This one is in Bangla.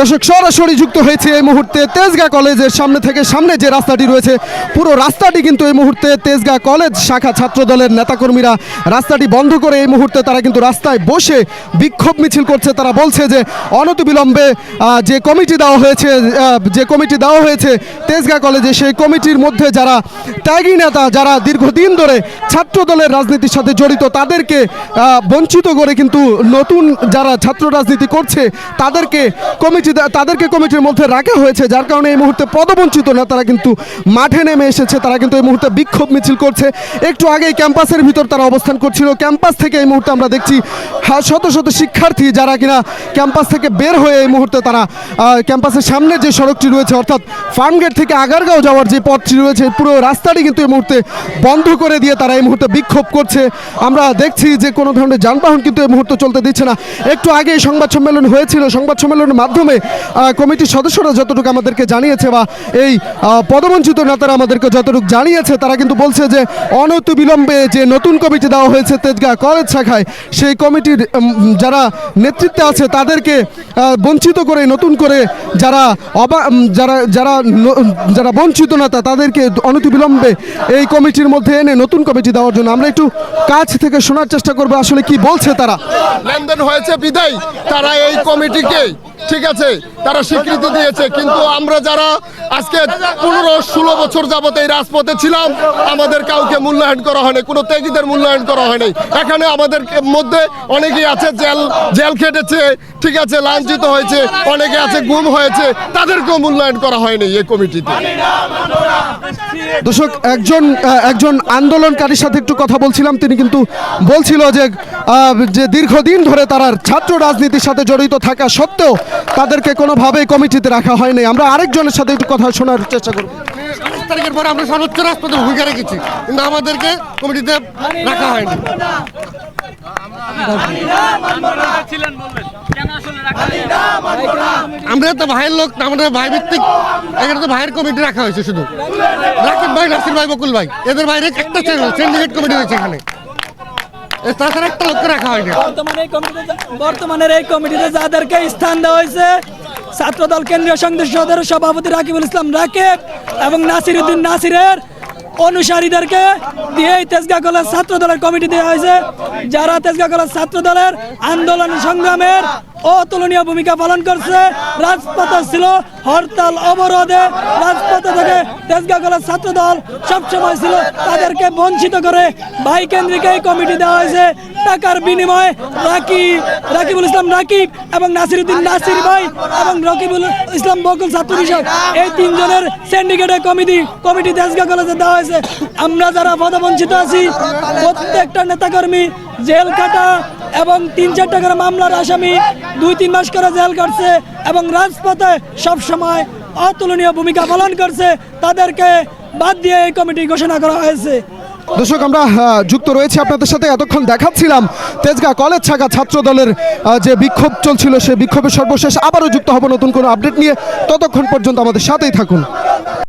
দর্শক, সরাসরি যুক্ত হয়েছে এই মুহূর্তে তেজগাঁ কলেজের সামনে থেকে সামনে যে রাস্তাটি রয়েছে, পুরো রাস্তাটি কিন্তু এই মুহূর্তে তেজগাঁ কলেজ শাখা ছাত্র দলের নেতাকর্মীরা রাস্তাটি বন্ধ করে এই মুহূর্তে তারা কিন্তু রাস্তায় বসে বিক্ষোভ মিছিল করছে। তারা বলছে যে, অনতিবিলম্বে যে কমিটি দেওয়া হয়েছে যে কমিটি দেওয়া হয়েছে তেজগাঁ কলেজে, সেই কমিটির মধ্যে যারা ত্যাগী নেতা, যারা দীর্ঘদিন ধরে ছাত্র দলের রাজনীতির সাথে জড়িত, তাদেরকে বঞ্চিত করে কিন্তু নতুন যারা ছাত্র রাজনীতি করছে, তাদেরকে কমিটি দে- তাদেরকে কমিটির মধ্যে রাখা হয়েছে, যার কারণে এই মুহূর্তে পদবঞ্চিত না, তারা কিন্তু মাঠে নেমে এসেছে, তারা কিন্তু এই মুহূর্তে বিক্ষোভ মিছিল করছে। একটু আগেই ক্যাম্পাসের ভিতর তারা অবস্থান করছিল। ক্যাম্পাস থেকে এই মুহূর্তে আমরা দেখছি শত শত শিক্ষার্থী যারা কিনা ক্যাম্পাস থেকে বের হয়ে এই মুহূর্তে তারা ক্যাম্পাসের সামনে যে সড়কটি রয়েছে, অর্থাৎ ফার্মগেট থেকে আগারগাঁও যাওয়ার যে পথটি রয়েছে, পুরো রাস্তাটি কিন্তু এই মুহূর্তে বন্ধ করে দিয়ে তারা এই মুহূর্তে বিক্ষোভ করছে। আমরা দেখছি যে কোনো ধরনের যানবাহন কিন্তু এই মুহূর্তে চলতে দিচ্ছে না। একটু আগে সংবাদ সম্মেলন হয়েছিল। সংবাদ সম্মেলনের মাধ্যমে কমিটির সদস্যরা যতটুকু আমাদেরকে জানিয়েছে বা এই পদবঞ্চিত নেতারা আমাদেরকে যতটুকু জানিয়েছে, তারা কিন্তু বলছে যে অনতি বিলম্বে যে নতুন কমিটি দেওয়া হয়েছে তেজগাঁ কলেজ শাখায়, সেই কমিটির যারা নেতৃত্বে আছে তাদেরকে বঞ্চিত করে, নতুন করে যারা অবা যারা যারা যারা বঞ্চিত নেতা তাদেরকে অনতিবিলম্বে এই কমিটির মধ্যে এনে নতুন কমিটি দেওয়ার জন্য আমরা একটু কাছ থেকে শোনার চেষ্টা করব, আসলে কি বলছে তারা। লেনদেন হয়েছে বিদায়, তারা এই কমিটিকে, ঠিক আছে তারা স্বীকৃতি দিয়েছে, কিন্তু আমরা যারা আজকে পনেরো ষোলো বছর যাবত এই রাজপথে ছিলাম, আমাদের কাউকে মূল্যায়ন করা হয়নি, কোনো ত্যাগীদের মূল্যায়ন করা হয়নি। এখানে আমাদের মধ্যে অনেকেই আছে, জেল জেল খেটেছে, ঠিক আছে, লাঞ্ছিত হয়েছে, অনেকে আছে, গুম হয়েছে, তাদেরকেও মূল্যায়ন করা হয়নি এই কমিটিতে। দর্শক, একজন একজন আন্দোলনকারীর সাথে একটু কথা বলছিলাম, তিনি কিন্তু বলছিল যে যে দীর্ঘদিন ধরে তারা ছাত্র রাজনীতির সাথে জড়িত থাকা সত্ত্বেও তাদেরকে কোনোভাবেই কমিটিতে রাখা হয়নি। আমরা আরেকজনের সাথে একটু কথা শোনার চেষ্টা করব। সাতাশ তারিখের পরে আমরা সর্বোচ্চ রাজপথে ভূমিকা রেখেছি কিন্তু আমাদেরকে কমিটিতে রাখা হয়নি। ছিলেন বলবেন কেন আসলে রাখা হয়নি? আমরা তো ভাইয়ের লোক আমাদের ভাই ভিত্তিক। এখানে তো ভাইয়ের কমিটি রাখা হয়েছে শুধু। রাকিব ভাই নাসির ভাই বকুল ভাই এদের বাইরে একটা সিন্ডিকেট কমিটি রয়েছে এখানে। তাছাড়া একটা লোককে রাখা হয়নি। বর্তমানে এই কমিটিতে বর্তমানের এই কমিটিতে যাদেরকে স্থান দেওয়া হয়েছে ছাত্রদল কেন্দ্রীয় সংসদের সভাপতি রাকিবুল ইসলাম রাকিব এবং নাসির উদ্দিন নাসিরের অনুসারীদেরকে দিয়ে তেজগা কলেজ ছাত্র দলের কমিটি দেওয়া হয়েছে। যারা তেজগা কলেজ ছাত্র দলের আন্দোলন সংগ্রামের অতুলনীয় ভূমিকা পালন করছে। রাজপথে ছিল হরতাল অবরোধে। রাজপথে থেকে তেজগা কলেজ ছাত্র দল সবসময় ছিল তাদেরকে বঞ্চিত করে। ভাই কেন্দ্রিক এই কমিটি দেওয়া হয়েছে। টাকার বিনিময়ে রাকিব রাকিবুল ইসলাম রাকিব এবং নাসিরুদ্দিন নাসির ভাই এবং রকিবুল ইসলাম বকুল ছাত্র বিষয় এই তিনজনের সিন্ডিকেটের কমিটি কমিটি দেশগা কলেজে দেওয়া হয়েছে। আমরা যারা পদবঞ্চিত আছি, প্রত্যেকটা নেতাকর্মী জেল কাটা এবং তিন চারটা করে মামলার আসামি দুই তিন মাস করে জেল কাটছে এবং রাজপথে সব সময় অতুলনীয় ভূমিকা পালন করছে, তাদেরকে বাদ দিয়ে এই কমিটি ঘোষণা করা হয়েছে। দর্শক, আমরা যুক্ত রয়েছে আপনাদের সাথে। এতক্ষণ দেখাচ্ছিলাম তেজগাঁ কলেজ শাখা ছাত্র দলের যে বিক্ষোভ চলছিল, সেই বিক্ষোভের সর্বশেষ আবারও যুক্ত হব নতুন কোনো আপডেট নিয়ে। ততক্ষণ পর্যন্ত আমাদের সাথেই থাকুন।